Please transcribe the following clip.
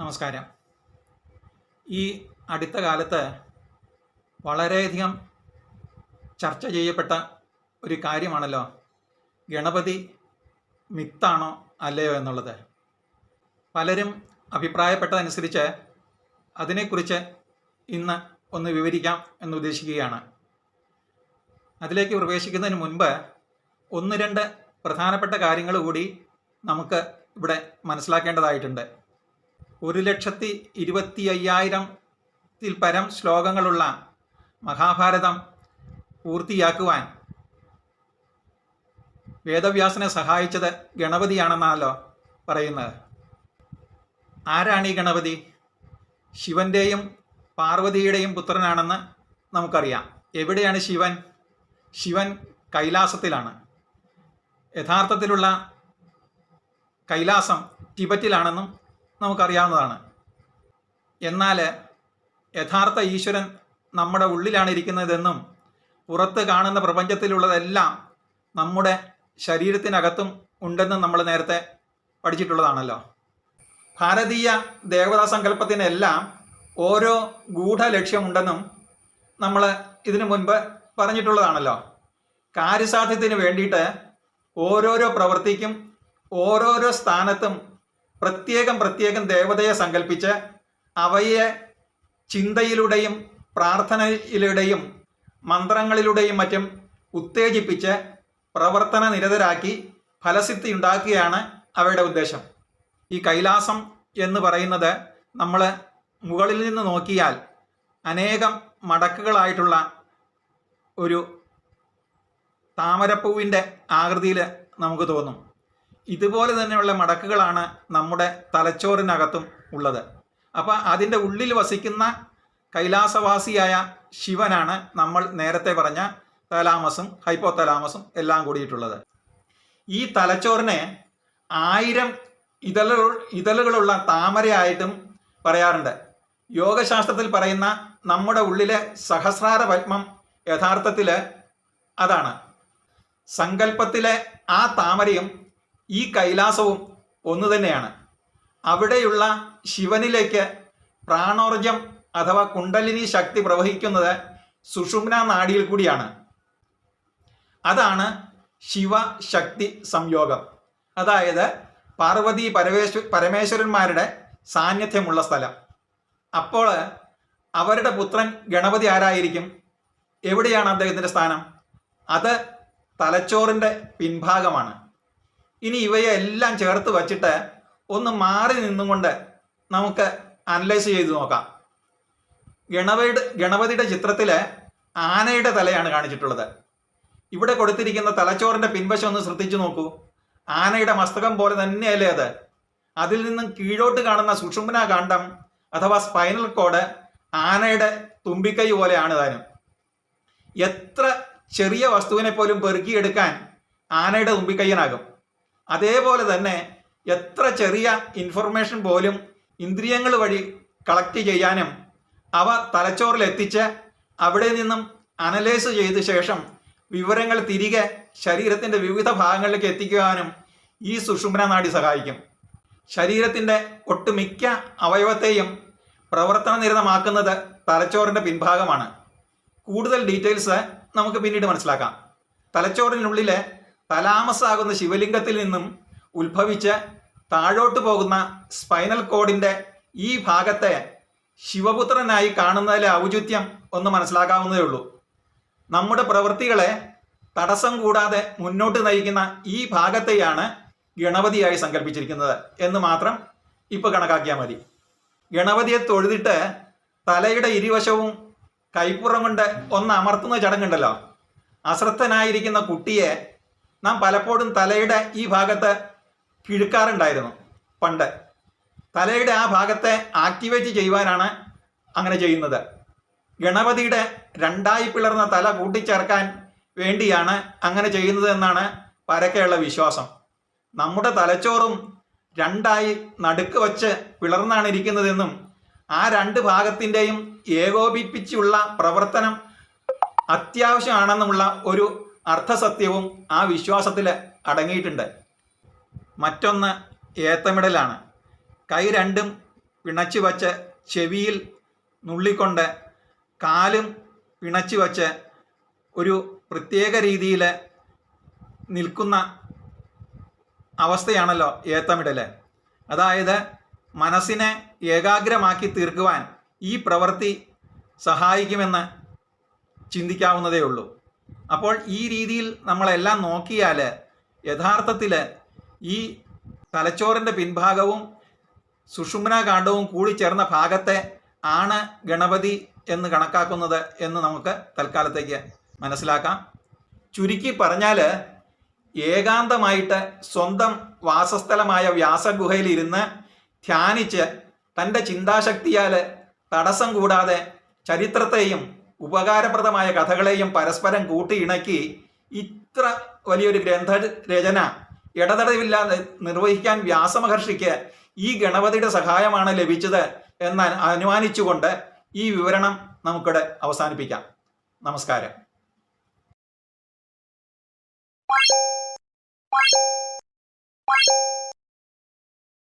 നമസ്കാരം. ഈ അടുത്ത കാലത്ത് വളരെയധികം ചർച്ച ചെയ്യപ്പെട്ട ഒരു കാര്യമാണല്ലോ. ഗണപതി മിത്താണോ അല്ലയോ എന്നുള്ളത്. പലരും അഭിപ്രായപ്പെട്ടതനുസരിച്ച് അതിനെക്കുറിച്ച് ഇന്ന് ഒന്ന് വിവരിക്കാം എന്ന് ഉദ്ദേശിക്കുകയാണ് അതിലേക്ക് പ്രവേശിക്കുന്നതിന് മുൻപ് ഒന്ന് രണ്ട് പ്രധാനപ്പെട്ട കാര്യങ്ങൾ കൂടി നമുക്ക് ഇവിടെ മനസ്സിലാക്കേണ്ടതായിട്ടുണ്ട്. ഒരു ലക്ഷത്തി ഇരുപത്തി അയ്യായിരത്തിൽ പരം ശ്ലോകങ്ങളുള്ള മഹാഭാരതം പൂർത്തിയാക്കുവാൻ വേദവ്യാസനെ സഹായിച്ചത് ഗണപതിയാണെന്നാണല്ലോ പറയുന്നത്. ആരാണ് ഈ ഗണപതി? ശിവന്റെയും പാർവതിയുടെയും പുത്രനാണെന്ന് നമുക്കറിയാം. എവിടെയാണ് ശിവൻ? ശിവൻ കൈലാസത്തിലാണ്. യഥാർത്ഥത്തിലുള്ള കൈലാസം ടിബറ്റിലാണെന്നും നമുക്കറിയാവുന്നതാണ്. എന്നാൽ യഥാർത്ഥ ഈശ്വരൻ നമ്മുടെ ഉള്ളിലാണ് ഇരിക്കുന്നതെന്നും പുറത്ത് കാണുന്ന പ്രപഞ്ചത്തിലുള്ളതെല്ലാം നമ്മുടെ ശരീരത്തിനകത്തും ഉണ്ടെന്നും നമ്മൾ നേരത്തെ പഠിച്ചിട്ടുള്ളതാണല്ലോ. ഭാരതീയ ദേവതാ സങ്കല്പത്തിനെല്ലാം ഓരോ ഗൂഢ ലക്ഷ്യമുണ്ടെന്നും നമ്മൾ ഇതിനു മുൻപ് പറഞ്ഞിട്ടുള്ളതാണല്ലോ. കാര്യസാധ്യത്തിന് വേണ്ടിയിട്ട് ഓരോരോ പ്രവൃത്തിക്കും ഓരോരോ സ്ഥാനത്തും പ്രത്യേകം പ്രത്യേകം ദേവതയെ സങ്കല്പിച്ച് അവയെ ചിന്തയിലൂടെയും പ്രാർത്ഥനയിലൂടെയും മന്ത്രങ്ങളിലൂടെയും മറ്റും ഉത്തേജിപ്പിച്ച് പ്രവർത്തന നിരതരാക്കി ഫലസിദ്ധി ഉണ്ടാക്കുകയാണ് അവയുടെ ഉദ്ദേശം. ഈ കൈലാസം എന്ന് പറയുന്നത് നമ്മൾ മുകളിൽ നിന്ന് നോക്കിയാൽ അനേകം മടക്കുകളായിട്ടുള്ള ഒരു താമരപ്പൂവിന്റെ ആകൃതിയിൽ നമുക്ക് തോന്നും. ഇതുപോലെ തന്നെയുള്ള മടക്കുകളാണ് നമ്മുടെ തലച്ചോറിനകത്തും ഉള്ളത്. അപ്പോൾ അതിന്റെ ഉള്ളിൽ വസിക്കുന്ന കൈലാസവാസിയായ ശിവനാണ് നമ്മൾ നേരത്തെ പറഞ്ഞ തലാമസും ഹൈപ്പോ തലാമസും എല്ലാം കൂടിയിട്ടുള്ളത്. ഈ തലച്ചോറിനെ ആയിരം ഇതളുകൾ ഇതളുകളുള്ള താമരയായിട്ടും പറയാറുണ്ട്. യോഗശാസ്ത്രത്തിൽ പറയുന്ന നമ്മുടെ ഉള്ളിലെ സഹസ്രാര പത്മം യഥാർത്ഥത്തിൽ അതാണ്. സങ്കല്പത്തിലെ ആ താമരയും ഈ കൈലാസവും ഒന്നു തന്നെയാണ്. അവിടെയുള്ള ശിവനിലേക്ക് പ്രാണോർജം അഥവാ കുണ്ടലിനി ശക്തി പ്രവഹിക്കുന്നത് സുഷുമ്ന നാഡിയിൽ കൂടിയാണ്. അതാണ് ശിവശക്തി സംയോഗം. അതായത് പാർവതി പരമേശ്വ പരമേശ്വരന്മാരുടെ സാന്നിധ്യമുള്ള സ്ഥലം. അപ്പോൾ അവരുടെ പുത്രൻ ഗണപതി ആരായിരിക്കും? എവിടെയാണ് അദ്ദേഹത്തിന്റെ സ്ഥാനം? അത് തലച്ചോറിന്റെ പിൻഭാഗമാണ്. ഇനി ഇവയെ എല്ലാം ചേർത്ത് വച്ചിട്ട് ഒന്ന് മാറി നിന്നുകൊണ്ട് നമുക്ക് അനലൈസ് ചെയ്ത് നോക്കാം. ഗണപതിയുടെ ഗണപതിയുടെ ചിത്രത്തിൽ ആനയുടെ തലയാണ് കാണിച്ചിട്ടുള്ളത്. ഇവിടെ കൊടുത്തിരിക്കുന്ന തലച്ചോറിന്റെ പിൻവശം ഒന്ന് ശ്രദ്ധിച്ചു നോക്കൂ. ആനയുടെ മസ്തകം പോലെ തന്നെയല്ലേ അത്. അതിൽ നിന്നും കീഴോട്ട് കാണുന്ന സുഷുമ്ന കാണ്ഡം അഥവാ സ്പൈനൽ കോഡ് ആനയുടെ തുമ്പിക്കൈ പോലെയാണ് താനും. എത്ര ചെറിയ വസ്തുവിനെ പോലും പെറുക്കിയെടുക്കാൻ ആനയുടെ തുമ്പിക്കയ്യനാകും അതേപോലെ തന്നെ എത്ര ചെറിയ ഇൻഫർമേഷൻ പോലും ഇന്ദ്രിയങ്ങൾ വഴി കളക്ട് ചെയ്യാനും അവ തലച്ചോറിലെത്തിച്ച് അവിടെ നിന്നും അനലൈസ് ചെയ്ത ശേഷം വിവരങ്ങൾ തിരികെ ശരീരത്തിന്റെ വിവിധ ഭാഗങ്ങളിലേക്ക് എത്തിക്കുവാനും ഈ സുഷുമ്ന നാടി സഹായിക്കും. ശരീരത്തിന്റെ ഒട്ടുമിക്ക അവയവത്തെയും പ്രവർത്തന നിരതമാക്കുന്നത് തലച്ചോറിന്റെ പിൻഭാഗമാണ്. കൂടുതൽ ഡീറ്റെയിൽസ് നമുക്ക് പിന്നീട് മനസ്സിലാക്കാം. തലച്ചോറിനുള്ളിലെ തലാമസ് ആകുന്ന ശിവലിംഗത്തിൽ നിന്നും ഉത്ഭവിച്ച് താഴോട്ട് പോകുന്ന സ്പൈനൽ കോഡിന്റെ ഈ ഭാഗത്തെ ശിവപുത്രനായി കാണുന്നതിലെ ഔചിത്യം ഒന്ന് മനസ്സിലാക്കാവുന്നതേ ഉള്ളൂ. നമ്മുടെ പ്രവൃത്തികളെ തടസ്സം കൂടാതെ മുന്നോട്ട് നയിക്കുന്ന ഈ ഭാഗത്തെയാണ് ഗണപതിയായി സങ്കല്പിച്ചിരിക്കുന്നത് എന്ന് മാത്രം ഇപ്പോൾ കണക്കാക്കിയാൽ മതി. ഗണപതിയെ തൊഴുതിട്ട് തലയുടെ ഇരുവശവും കൈപ്പുറം കൊണ്ട് ഒന്ന് അമർത്തുന്ന ചടങ്ങുണ്ടല്ലോ. അശ്രദ്ധനായിരിക്കുന്ന കുട്ടിയെ നാം പലപ്പോഴും തലയുടെ ഈ ഭാഗത്ത് കിഴുക്കാറുണ്ടായിരുന്നു പണ്ട്. തലയുടെ ആ ഭാഗത്തെ ആക്ടിവേറ്റ് ചെയ്യുവാനാണ് അങ്ങനെ ചെയ്യുന്നത്. ഗണപതിയുടെ രണ്ടായി പിളർന്ന തല കൂട്ടിച്ചേർക്കാൻ വേണ്ടിയാണ് അങ്ങനെ ചെയ്യുന്നത് എന്നാണ് പരക്കെയുള്ള വിശ്വാസം. നമ്മുടെ തലച്ചോറും രണ്ടായി നടുക്ക് വച്ച് പിളർന്നാണ് ഇരിക്കുന്നതെന്നും ആ രണ്ട് ഭാഗത്തിന്റെയും ഏകോപിപ്പിച്ചുള്ള പ്രവർത്തനം അത്യാവശ്യമാണെന്നുമുള്ള ഒരു അർത്ഥസത്യവും ആ വിശ്വാസത്തിൽ അടങ്ങിയിട്ടുണ്ട്. മറ്റൊന്ന് ഏത്തമിടലാണ്. കൈ രണ്ടും പിണച്ചു വച്ച് ചെവിയിൽ നുള്ളിക്കൊണ്ട് കാലും പിണച്ചു വച്ച് ഒരു പ്രത്യേക രീതിയിൽ നിൽക്കുന്ന അവസ്ഥയാണല്ലോ ഏത്തമിടൽ അതായത് മനസ്സിനെ ഏകാഗ്രമാക്കി തീർക്കുവാൻ ഈ പ്രവൃത്തി സഹായിക്കുമെന്ന് ചിന്തിക്കാവുന്നതേ ഉള്ളൂ അപ്പോൾ ഈ രീതിയിൽ നമ്മളെല്ലാം നോക്കിയാൽ യഥാർത്ഥത്തിൽ ഈ തലച്ചോറിന്റെ പിൻഭാഗവും സുഷുമ്ന കാണ്ഡവും കൂടി ചേർന്ന ഭാഗത്തെ ആണ് ഗണപതി എന്ന് കണക്കാക്കുന്നത് എന്ന് നമുക്ക് തൽക്കാലത്തേക്ക് മനസ്സിലാക്കാം. ചുരുക്കി പറഞ്ഞാൽ ഏകാന്തമായിട്ട് സ്വന്തം വാസസ്ഥലമായ വ്യാസഗുഹയിൽ ഇരുന്ന് ധ്യാനിച്ച് തന്റെ ചിന്താശക്തിയാൽ തടസ്സം കൂടാതെ ചരിത്രത്തെയും ഉപകാരപ്രദമായ കഥകളെയും പരസ്പരം കൂട്ടിയിണക്കി ഇത്ര വലിയൊരു ഗ്രന്ഥ രചന ഇടതടവില്ലാതെ നിർവഹിക്കാൻ വ്യാസമഹർഷിക്ക് ഈ ഗണപതിയുടെ സഹായമാണ് ലഭിച്ചത് എന്ന് അനുമാനിച്ചുകൊണ്ട് ഈ വിവരണം നമുക്കിടെ അവസാനിപ്പിക്കാം. നമസ്കാരം.